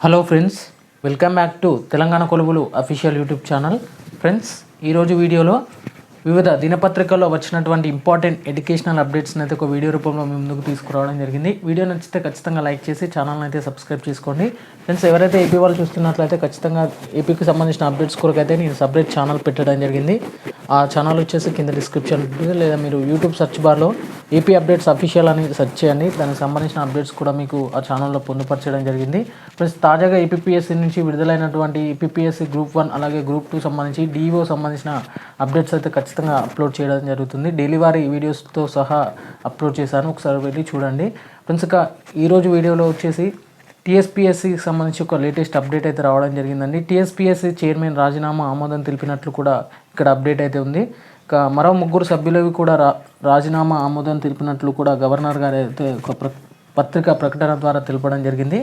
Hello friends welcome back to Telangana కొలువులు official YouTube channel friends ఈరోజు వీడియోలో వివిధ దినపత్రికల్లో వచ్చినటువంటి ఇంపార్టెంట్ ఎడ్యుకేషనల్ అప్డేట్స్ని అయితే ఒక వీడియో రూపంలో మీ ముందుకు తీసుకురావడం జరిగింది. వీడియో నచ్చితే ఖచ్చితంగా లైక్ చేసి ఛానల్ని అయితే సబ్స్క్రైబ్ చేసుకోండి. ఫ్రెండ్స్ ఎవరైతే ఏపీ వాళ్ళు చూస్తున్నట్లయితే ఖచ్చితంగా ఏపీకి సంబంధించిన అప్డేట్స్ కొరకైతే అయితే నేను సపరేట్ ఛానల్ పెట్టడం జరిగింది. ఆ ఛానల్ వచ్చేసి కింద డిస్క్రిప్షన్ ఉంటుంది. లేదా మీరు యూట్యూబ్ సెర్చ్ బార్లో ఏపీ అప్డేట్స్ అఫీషియల్ అని సెర్చ్ చేయండి. దానికి సంబంధించిన అప్డేట్స్ కూడా మీకు ఆ ఛానల్లో పొందుపరచడం జరిగింది. ప్లస్ తాజాగా ఏపీఎస్సీ నుంచి విడుదలైనటువంటి ఏపీఎస్సీ గ్రూప్ వన్ అలాగే గ్రూప్ టూ సంబంధించి డిఓ సంబంధించిన అప్డేట్స్ అయితే ఖచ్చితంగా అప్లోడ్ చేయడం జరుగుతుంది. డైలీ వీడియోస్తో సహా అప్లోడ్ చేశాను. ఒకసారి వెళ్ళి చూడండి. ఫ్రెండ్స్ ఇక ఈరోజు వీడియోలో వచ్చేసి టీఎస్పీఎస్సికి సంబంధించి ఒక లేటెస్ట్ అప్డేట్ అయితే రావడం జరిగిందండి. టీఎస్పీఎస్సీ చైర్మన్ రాజీనామా ఆమోదం తెలిపినట్లు కూడా ఇక్కడ అప్డేట్ అయితే ఉంది. ఇక మరో ముగ్గురు సభ్యులవి కూడా రా రాజీనామా ఆమోదం తెలిపినట్లు కూడా గవర్నర్ గారు అయితే ఒక ప్ర పత్రికా ప్రకటన ద్వారా తెలపడం జరిగింది.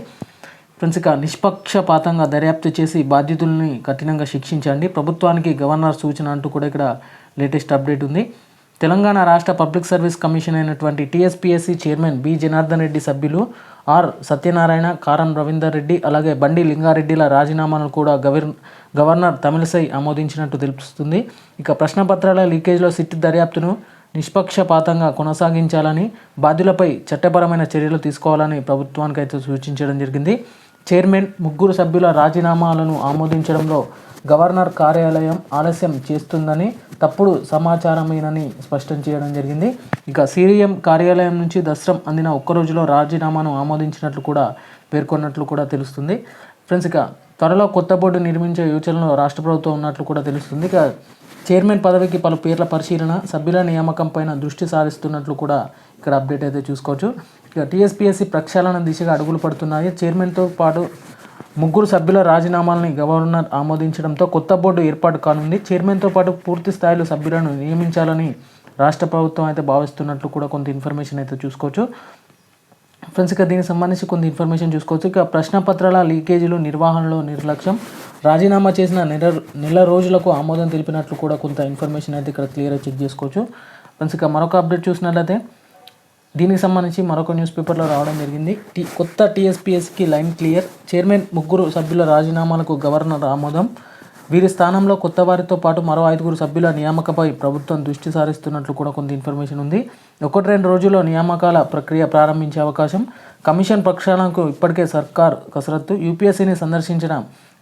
ఫ్రెండ్స్ ఇక నిష్పక్షపాతంగా దర్యాప్తు చేసి బాధ్యతుల్ని కఠినంగా శిక్షించండి. ప్రభుత్వానికి గవర్నర్ సూచన అంటూ కూడా ఇక్కడ లేటెస్ట్ అప్డేట్ ఉంది. తెలంగాణ రాష్ట్ర పబ్లిక్ సర్వీస్ కమిషన్ అయినటువంటి TSPSC chairman B Janardhan Reddy సభ్యులు ఆర్ సత్యనారాయణ కారం రవీందర్ రెడ్డి అలాగే బండి లింగారెడ్డిల రాజీనామాలను కూడా గవర్ గవర్నర్ తమిళసై ఆమోదించినట్టు తెలుస్తుంది. ఇక ప్రశ్నపత్రాల లీకేజ్లో సిట్ దర్యాప్తును నిష్పక్షపాతంగా కొనసాగించాలని బాధ్యులపై చట్టపరమైన చర్యలు తీసుకోవాలని ప్రభుత్వానికి అయితే సూచించడం జరిగింది. చైర్మన్ ముగ్గురు సభ్యుల రాజీనామాలను ఆమోదించడంలో గవర్నర్ కార్యాలయం ఆలస్యం చేస్తుందని తప్పుడు సమాచారమేనని స్పష్టం చేయడం జరిగింది. ఇక సీఎం కార్యాలయం నుంచి దసరం అందిన ఒక్క రోజులో రాజీనామాను ఆమోదించినట్లు కూడా పేర్కొన్నట్లు కూడా తెలుస్తుంది. ఫ్రెండ్స్ ఇక త్వరలో కొత్త బోర్డు నిర్మించే యోచనలో రాష్ట్ర ప్రభుత్వం ఉన్నట్లు కూడా తెలుస్తుంది. ఇక చైర్మన్ పదవికి పలు పేర్ల పరిశీలన సభ్యుల నియామకం పైన దృష్టి సారిస్తున్నట్లు కూడా ఇక్కడ అప్డేట్ అయితే చూసుకోవచ్చు. ఇక టీఎస్పీఎస్సీ ప్రక్షాళన దిశగా అడుగులు పడుతున్నాయి. చైర్మన్తో పాటు ముగ్గురు సభ్యుల రాజీనామాలని గవర్నర్ ఆమోదించడంతో కొత్త బోర్డు ఏర్పాటు కానుంది. చైర్మన్తో పాటు పూర్తి స్థాయిలో సభ్యులను నియమించాలని రాష్ట్ర ప్రభుత్వం అయితే భావిస్తున్నట్లు కూడా కొంత ఇన్ఫర్మేషన్ అయితే చూసుకోవచ్చు. ఫ్రెండ్స్ ఇక దీనికి సంబంధించి కొంత ఇన్ఫర్మేషన్ చూసుకోవచ్చు. ఇక ప్రశ్నపత్రాల లీకేజీలు నిర్వహణలో నిర్లక్ష్యం. రాజీనామా చేసిన నెల నెల రోజులకు ఆమోదం తెలిపినట్లు కూడా కొంత ఇన్ఫర్మేషన్ అయితే ఇక్కడ క్లియర్గా చెక్ చేసుకోవచ్చు. ఫ్రెండ్స్ ఇక మరొక అప్డేట్ చూసినట్లయితే దీనికి సంబంధించి మరొక న్యూస్ పేపర్లో రావడం జరిగింది. టీ కొత్త టీఎస్పీఎస్కి లైన్ క్లియర్ చైర్మన్ ముగ్గురు సభ్యుల రాజీనామాలకు గవర్నర్ ఆమోదం. వీరి స్థానంలో కొత్త వారితో పాటు మరో ఐదుగురు సభ్యుల నియామకపై ప్రభుత్వం దృష్టి సారిస్తున్నట్లు కూడా కొంత ఇన్ఫర్మేషన్ ఉంది. ఒకటి రెండు రోజుల్లో నియామకాల ప్రక్రియ ప్రారంభించే అవకాశం. కమిషన్ ప్రక్షాళనకు ఇప్పటికే సర్కార్ కసరత్తు. యూపీఎస్సీని సందర్శించిన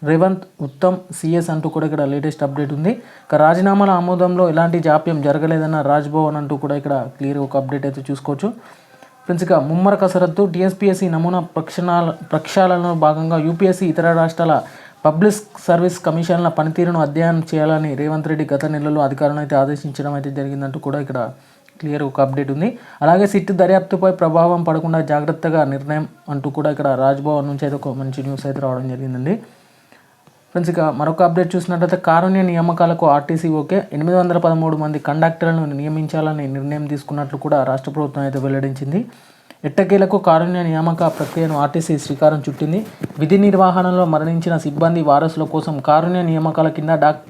రేవంత్ ఉత్తమ్ సిఎస్ అంటూ కూడా ఇక్కడ లేటెస్ట్ అప్డేట్ ఉంది. ఇక రాజీనామాల ఆమోదంలో ఎలాంటి జాప్యం జరగలేదన్న రాజ్భవన్ అంటూ కూడా ఇక్కడ క్లియర్ ఒక అప్డేట్ అయితే చూసుకోవచ్చు. ఫ్రెండ్స్ ఇక ముమ్మర కసరత్తు. టీఎస్పీఎస్సీ నమూనా ప్రక్షాళన ప్రక్షాళనలో భాగంగా యూపీఎస్సీ ఇతర రాష్ట్రాల పబ్లిక్ సర్వీస్ కమిషన్ల పనితీరును అధ్యయనం చేయాలని రేవంత్ రెడ్డి గత నెలలో అధికారులను అయితే ఆదేశించడం అయితే జరిగిందంటూ కూడా ఇక్కడ క్లియర్ ఒక అప్డేట్ ఉంది. అలాగే సిట్ దర్యాప్తుపై ప్రభావం పడకుండా జాగ్రత్తగా నిర్ణయం అంటూ కూడా ఇక్కడ రాజ్భవన్ నుంచి అయితే ఒక మంచి న్యూస్ అయితే రావడం జరిగిందండి. ఫ్రెండ్స్ ఇక మరొక అప్డేట్ చూసినట్లయితే కారుణ్య నియామకాలకు ఆర్టీసీ ఓకే. ఎనిమిది వందల పదమూడు మంది కండక్టర్లను నియమించాలని నిర్ణయం తీసుకున్నట్లు కూడా రాష్ట్ర ప్రభుత్వం అయితే వెల్లడించింది. ఎట్టకేలకు కారుణ్య నియామక ప్రక్రియను ఆర్టీసీ శ్రీకారం చుట్టింది. విధి నిర్వహణలో మరణించిన సిబ్బంది వారసుల కోసం కారుణ్య నియామకాల కింద డాక్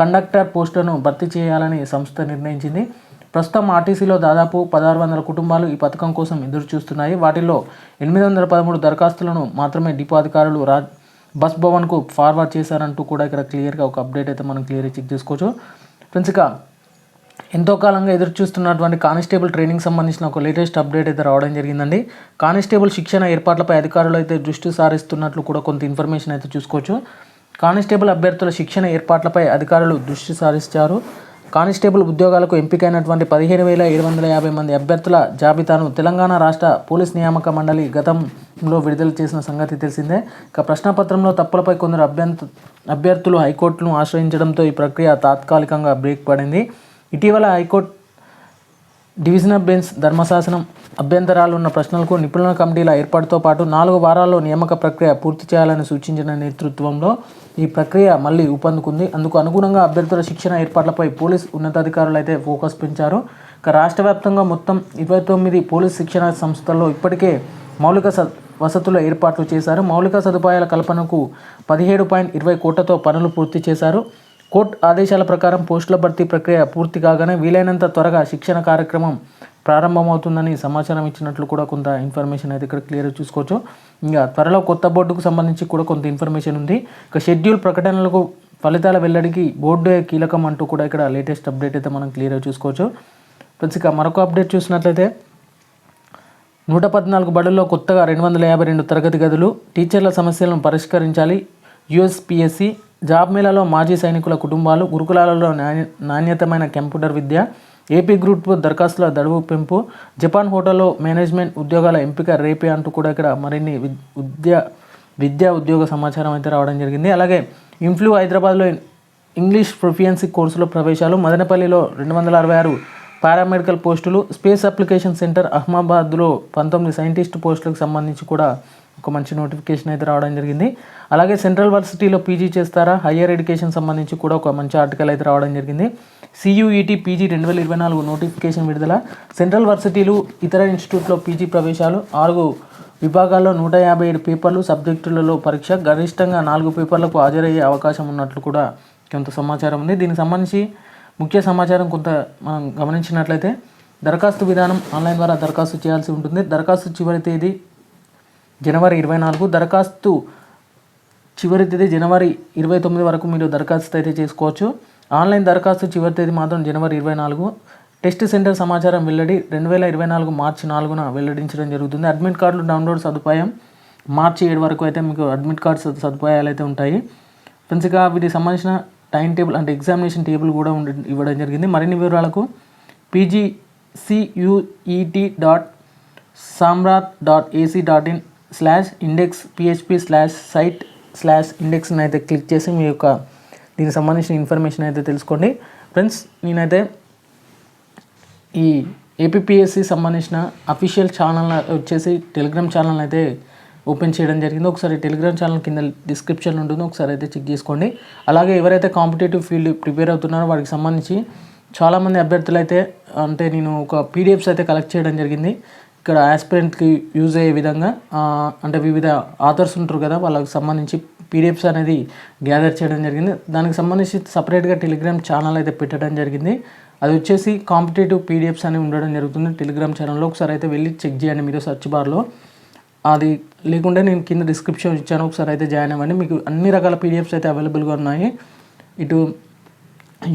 కండక్టర్ పోస్టులను భర్తీ చేయాలని సంస్థ నిర్ణయించింది. ప్రస్తుతం ఆర్టీసీలో దాదాపు పదహారు వందల కుటుంబాలు ఈ పథకం కోసం ఎదురు చూస్తున్నాయి వాటిలో ఎనిమిది వందల పదమూడు దరఖాస్తులను మాత్రమే డిపో అధికారులు రా బస్ భవన్కు ఫార్వర్డ్ చేశారంటూ కూడా ఇక్కడ క్లియర్గా ఒక అప్డేట్ అయితే మనం క్లియర్గా చెక్ చేసుకోవచ్చు. ఫ్రెండ్స్ ఇక ఎంతో కాలంగా ఎదురు చూస్తున్నటువంటి కానిస్టేబుల్ ట్రైనింగ్ సంబంధించిన ఒక లేటెస్ట్ అప్డేట్ అయితే రావడం జరిగిందండి. కానిస్టేబుల్ శిక్షణ ఏర్పాట్లపై అధికారులు అయితే దృష్టి సారిస్తున్నట్లు కూడా కొంత ఇన్ఫర్మేషన్ అయితే చూసుకోవచ్చు. కానిస్టేబుల్ అభ్యర్థుల శిక్షణ ఏర్పాట్లపై అధికారులు దృష్టి సారిస్తారు. కానిస్టేబుల్ ఉద్యోగాలకు ఎంపికైనటువంటి పదిహేను వేల ఏడు వందల యాభై మంది అభ్యర్థుల జాబితాను తెలంగాణ రాష్ట్ర పోలీస్ నియామక మండలి గతంలో విడుదల చేసిన సంగతి తెలిసిందే. ఇక ప్రశ్నపత్రంలో తప్పులపై కొందరు అభ్యంత అభ్యర్థులు హైకోర్టును ఆశ్రయించడంతో ఈ ప్రక్రియ తాత్కాలికంగా బ్రేక్ పడింది. ఇటీవల హైకోర్టు డివిజనల్ బెంచ్ ధర్మశాసనం అభ్యంతరాలు ఉన్న ప్రశ్నలకు నిపుణుల కమిటీల ఏర్పాటుతో పాటు నాలుగు వారాల్లో నియామక ప్రక్రియ పూర్తి చేయాలని సూచించిన నేతృత్వంలో ఈ ప్రక్రియ మళ్ళీ ఊపందుకుంది. అందుకు అనుగుణంగా అభ్యర్థుల శిక్షణ ఏర్పాట్లపై పోలీస్ ఉన్నతాధికారులు అయితే ఫోకస్ పెంచారు. ఇక రాష్ట్ర వ్యాప్తంగా మొత్తం ఇరవై తొమ్మిది పోలీస్ శిక్షణ సంస్థల్లో ఇప్పటికే మౌలిక స వసతుల ఏర్పాట్లు చేశారు. మౌలిక సదుపాయాల కల్పనకు పదిహేడు పాయింట్ ఇరవై కోట్లతో పనులు పూర్తి చేశారు. కోర్టు ఆదేశాల ప్రకారం పోస్టుల భర్తీ ప్రక్రియ పూర్తి కాగానే వీలైనంత త్వరగా శిక్షణ కార్యక్రమం ప్రారంభమవుతుందని సమాచారం ఇచ్చినట్లు కూడా కొంత ఇన్ఫర్మేషన్ అయితే ఇక్కడ క్లియర్ చూసుకోవచ్చు. ఇంకా త్వరలో కొత్త బోర్డుకు సంబంధించి కూడా కొంత ఇన్ఫర్మేషన్ ఉంది. ఇక షెడ్యూల్ ప్రకటనలకు ఫలితాల వెల్లడికి బోర్డు కీలకం అంటూ కూడా ఇక్కడ లేటెస్ట్ అప్డేట్ అయితే మనం క్లియర్గా చూసుకోవచ్చు. ఫ్రెండ్స్ ఇక మరొక అప్డేట్ చూసినట్లయితే నూట పద్నాలుగు బడుల్లో కొత్తగా రెండు వందల యాభై రెండు తరగతి గదులు టీచర్ల సమస్యలను పరిష్కరించాలి. యుఎస్పిఎస్సి జాబ్ మేళాలో మాజీ సైనికుల కుటుంబాలు గురుకులాలలో నాణ్య నాణ్యతమైన కంప్యూటర్ విద్య ఏపీ గ్రూప్ దరఖాస్తుల దడువు పెంపు జపాన్ హోటల్లో మేనేజ్మెంట్ ఉద్యోగాల ఎంపిక రేపే అంటూ కూడా ఇక్కడ మరిన్ని విద్- విద్యా విద్యా ఉద్యోగ సమాచారం అయితే రావడం జరిగింది. అలాగే ఇన్ఫ్లూ హైదరాబాద్లో ఇంగ్లీష్ ప్రొఫియన్సీ కోర్సులో ప్రవేశాలు మదనపల్లిలో రెండు వందల అరవై ఆరు పారామెడికల్ పోస్టులు స్పేస్ అప్లికేషన్ సెంటర్ అహ్మాబాద్లో పంతొమ్మిది సైంటిస్ట్ పోస్టులకు సంబంధించి కూడా ఒక మంచి నోటిఫికేషన్ అయితే రావడం జరిగింది. అలాగే సెంట్రల్ వర్సిటీలో పీజీ చేస్తారా హయ్యర్ ఎడ్యుకేషన్ సంబంధించి కూడా ఒక మంచి ఆర్టికల్ అయితే రావడం జరిగింది. సియుఈటీ పీజీ రెండు వేల ఇరవై నాలుగు నోటిఫికేషన్ విడుదల సెంట్రల్ వర్సిటీలు ఇతర ఇన్స్టిట్యూట్లో పీజీ ప్రవేశాలు ఆరు విభాగాల్లో నూట యాభై ఏడు పేపర్లు సబ్జెక్టులలో పరీక్ష గరిష్టంగా నాలుగు పేపర్లకు హాజరయ్యే అవకాశం ఉన్నట్లు కూడా కొంత సమాచారం ఉంది. దీనికి సంబంధించి ముఖ్య సమాచారం కొంత మనం గమనించినట్లయితే దరఖాస్తు విధానం ఆన్లైన్ ద్వారా దరఖాస్తు చేయాల్సి ఉంటుంది. దరఖాస్తు చివరి తేదీ జనవరి ఇరవై నాలుగు. దరఖాస్తు చివరి తేదీ జనవరి ఇరవై తొమ్మిది వరకు మీరు దరఖాస్తు అయితే చేసుకోవచ్చు. ఆన్లైన్ దరఖాస్తు చివరి తేదీ మాత్రం జనవరి ఇరవై నాలుగు. టెస్ట్ సెంటర్ సమాచారం వెల్లడి రెండు వేల ఇరవై నాలుగు మార్చి నాలుగున వెల్లడించడం జరుగుతుంది. అడ్మిట్ కార్డులు డౌన్లోడ్ సదుపాయం మార్చి ఏడు వరకు అయితే మీకు అడ్మిట్ కార్డ్స్ సదుపాయాలు అయితే ఉంటాయి. ఫ్రెండ్స్ ఇక వీటికి సంబంధించిన టైం టేబుల్ అంటే ఎగ్జామినేషన్ టేబుల్ కూడా ఉండి ఇవ్వడం జరిగింది. మరిన్ని వివరాలకు PGCUET dot Samarth dot AC dot in slash index PHP slash site slash ఇండెక్స్ని అయితే క్లిక్ చేసి మీ యొక్క దీనికి సంబంధించిన ఇన్ఫర్మేషన్ అయితే తెలుసుకోండి. ఫ్రెండ్స్ నేనైతే ఈ ఏపీపీఎస్సి సంబంధించిన అఫీషియల్ ఛానల్ వచ్చేసి టెలిగ్రామ్ ఛానల్ అయితే ఓపెన్ చేయడం జరిగింది. ఒకసారి టెలిగ్రామ్ ఛానల్ కింద డిస్క్రిప్షన్ ఉంటుంది. ఒకసారి అయితే చెక్ చేసుకోండి. అలాగే ఎవరైతే కాంపిటేటివ్ ఫీల్డ్ ప్రిపేర్ అవుతున్నారో వారికి సంబంధించి చాలామంది అభ్యర్థులు అయితే అంటే నేను ఒక పీడిఎఫ్స్ అయితే కలెక్ట్ చేయడం జరిగింది. ఇక్కడ ఆస్పిరెంట్కి యూజ్ అయ్యే విధంగా అంటే వివిధ ఆథర్స్ ఉంటారు కదా వాళ్ళకి సంబంధించి పీడిఎఫ్స్ అనేది గ్యాదర్ చేయడం జరిగింది. దానికి సంబంధించి సపరేట్గా టెలిగ్రామ్ ఛానల్ అయితే పెట్టడం జరిగింది. అది వచ్చేసి కాంపిటేటివ్ పీడిఎఫ్స్ అని ఉండడం జరుగుతుంది. టెలిగ్రామ్ ఛానల్లో ఒకసారి అయితే వెళ్ళి చెక్ చేయండి. మీరు సర్చ్ బార్లో అది లేకుంటే నేను కింద డిస్క్రిప్షన్ ఇచ్చాను. ఒకసారి అయితే జాయిన్ అవ్వండి. మీకు అన్ని రకాల పీడిఎఫ్స్ అయితే అవైలబుల్గా ఉన్నాయి. ఇటు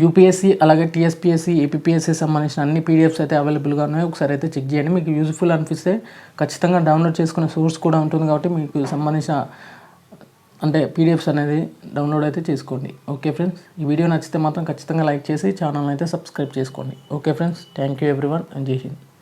యూపీఎస్సీ అలాగే టీఎస్పీఎస్సీ ఏపీఎస్సీ సంబంధించిన అన్ని పీడిఎఫ్స్ అయితే అవైలబుల్గా ఉన్నాయి. ఒకసారి అయితే చెక్ చేయండి. మీకు యూజ్ఫుల్ అనిపిస్తే ఖచ్చితంగా డౌన్లోడ్ చేసుకునే సోర్స్ కూడా ఉంటుంది కాబట్టి మీకు సంబంధించిన అంటే పీడిఎఫ్స్ అనేది డౌన్లోడ్ అయితే చేసుకోండి. ఓకే ఫ్రెండ్స్ ఈ వీడియో నచ్చితే మాత్రం ఖచ్చితంగా లైక్ చేసి ఛానల్ అయితే సబ్స్క్రైబ్ చేసుకోండి. Okay friends thank you everyone and Jai Hind